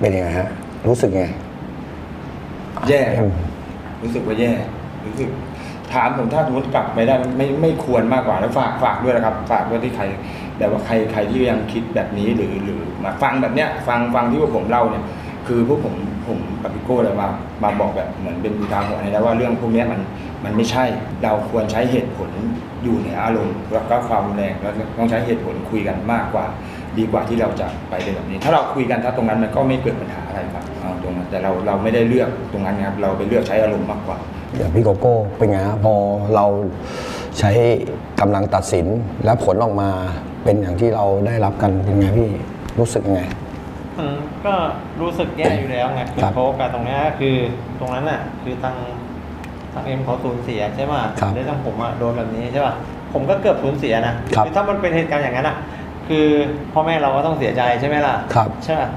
เป็นยังไงฮะ รู้สึกไง แย่ครับรู้สึกว่าแย่ รู้สึก ถามผมถ้าสมมติกลับไปได้ไม่ไม่ควรมากกว่าแล้วฝากฝากด้วยนะครับ ฝากด้วยที่ใครแบบว่าใครใครที่ยังคิดแบบนี้หรือหรือมาฟังแบบเนี้ย ฟังฟังที่พวกผมเล่าเนี่ย คือพวกผมผมกับพี่โก้เลยมามาบอกแบบเหมือนเป็นอุทาหรณ์นะว่าเรื่องพวกเนี้ยมันมันไม่ใช่ เราควรใช้เหตุผลอยู่ในอารมณ์แล้วก็ความรุนแรงแล้วต้องใช้เหตุผลคุยกันมากกว่า ดีกว่าที่เราจะไปเป็นแบบนี้ ถ้าเราคุยกันถ้าตรงนั้นมันก็ไม่เกิดปัญหาอะไรครับเอาตรงนั้นแต่เราเราไม่ได้เลือกตรงนั้นนะครับเราไปเลือกใช้อารมณ์มากกว่าเดี๋ยวพี่โกโก้เป็นไงฮะพอเราใช้กำลังตัดสินแล้วผลออกมาเป็นอย่างที่เราได้รับกันเป็นไงพี่รู้สึกยังไงอืมก็รู้สึกแย่อยู่แล้วไงคือครับเพราะโอกาสตรงเนี้ยคือตรงนั้นอะ คือทางทางเอ็มเขาสูญเสียใช่ไหมครับแล้วทางผมอะโดนแบบนี้ใช่ป่ะผมก็เกือบสูญเสียนะครับอถ้ามันเป็นเหตุการณ์อย่างนั้นอะ คือพ่อแม่เราก็ต้องเสียใจใช่ไหมล่ะครับ ใช่ป่ะ